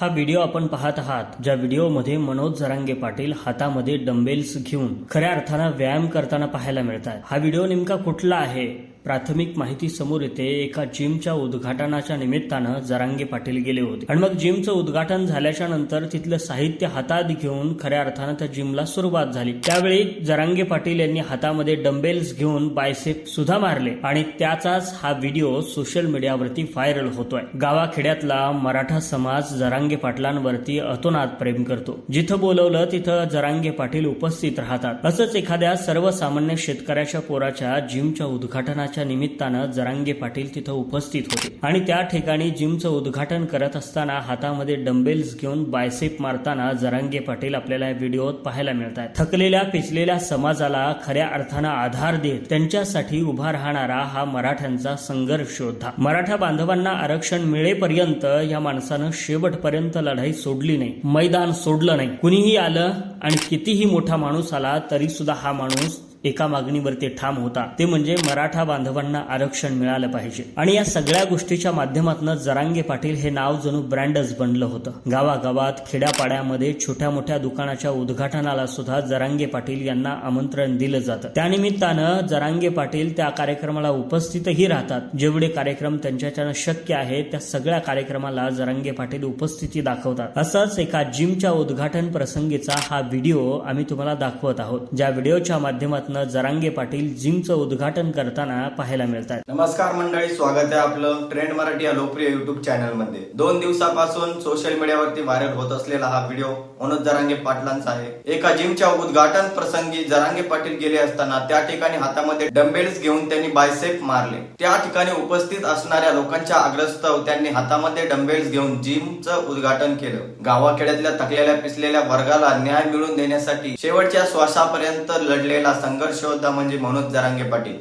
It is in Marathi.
हा व्हिडिओ आपण पाहत आहात ज्या व्हिडिओमध्ये मनोज जरांगे पाटील हातामध्ये डंबेल्स घेऊन खऱ्या अर्थानं व्यायाम करताना पाहायला मिळतात. हा व्हिडिओ नेमका कुठला आहे? प्राथमिक माहिती समोर येते. एका जिमच्या उद्घाटनाच्या निमित्तानं जरांगे पाटील गेले होते. आणि मग जिमचं उद्घाटन झाल्याच्यानंतर तिथलं साहित्य हातात घेऊन खऱ्या अर्थानं त्या जिमला सुरुवात झाली. त्यावेळी जरांगे पाटील यांनी हातामध्ये डंबेल्स घेऊन बायसेप सुद्धा मारले आणि त्याचाच हा व्हिडिओ सोशल मीडियावरती व्हायरल होतोय. गावाखेड्यातला मराठा समाज जरांगे पाटलांवरती अतोनात प्रेम करतो. जिथं बोलवलं तिथं जरांगे पाटील उपस्थित राहतात. असंच एखाद्या सर्वसामान्य शेतकऱ्याच्या पोराच्या जिमच्या उद्घाटनाच्या निमित्तानं जरांगे पाटील तिथं उपस्थित होते. आणि त्या ठिकाणी जिमचं उद्घाटन करत असताना हातामध्ये डंबेल्स घेऊन बायसेप मारताना जरांगे पाटील आपल्याला या व्हिडिओत पाहायला मिळत आहेत थकलेल्या पिचलेल्या समाजाला खऱ्या अर्थानं आधार देत त्यांच्यासाठी उभा राहणारा हा मराठ्यांचा संघर्ष योद्धा. मराठा बांधवांना आरक्षण मिळेपर्यंत या माणसानं शेवटपर्यंत लढाई सोडली नाही. मैदान सोडलं नाही. कुणीही आलं आणि कितीही मोठा माणूस आला तरी सुद्धा हा माणूस एका मागणीवरती ठाम होता. ते म्हणजे मराठा बांधवांना आरक्षण मिळालं पाहिजे. आणि या सगळ्या गोष्टीच्या माध्यमातून जरांगे पाटील हे नाव जणू ब्रँडच बनलं होतं. गावागावात खेड्यापाड्यामध्ये छोट्या मोठ्या दुकानाच्या उद्घाटनाला सुद्धा जरांगे पाटील यांना आमंत्रण दिलं जातं. त्यानिमित्तानं जरांगे पाटील त्या कार्यक्रमाला उपस्थितही राहतात. जेवढे कार्यक्रम त्यांच्याच्यानं शक्य आहे त्या सगळ्या कार्यक्रमाला जरांगे पाटील उपस्थिती दाखवतात. असंच एका जिमच्या उद्घाटन प्रसंगीचा हा व्हिडिओ आम्ही तुम्हाला दाखवत आहोत. ज्या व्हिडिओच्या माध्यमातून जरांगे पाटील जिमचं उद्घाटन करताना पाहायला मिळतात. नमस्कार मंडळी स्वागत आहे आपलं ट्रेंड मराठी या लोकप्रिय युट्यूब चॅनलमध्ये दोन दिवसापासून सोशल मीडियावरती व्हायरल होत असलेला हा व्हिडिओ मनोज जरांगे पाटलांचा आहे. एका जिमच्या उद्घाटन प्रसंगी जरांगे पाटील गेले असताना त्या ठिकाणी हातामध्ये डंबेल्स घेऊन त्यांनी बायसेप मारले. त्या ठिकाणी उपस्थित असणाऱ्या लोकांच्या आग्रस्तव त्यांनी हातामध्ये डंबेल्स घेऊन जिमचं उद्घाटन केलं. गावाखेड्यातल्या थकलेल्या पिसलेल्या वर्गाला न्याय मिळवून देण्यासाठी शेवटच्या श्वासापर्यंत लढलेला संघ होता म्हणजे मनोज जरांगे पाटील.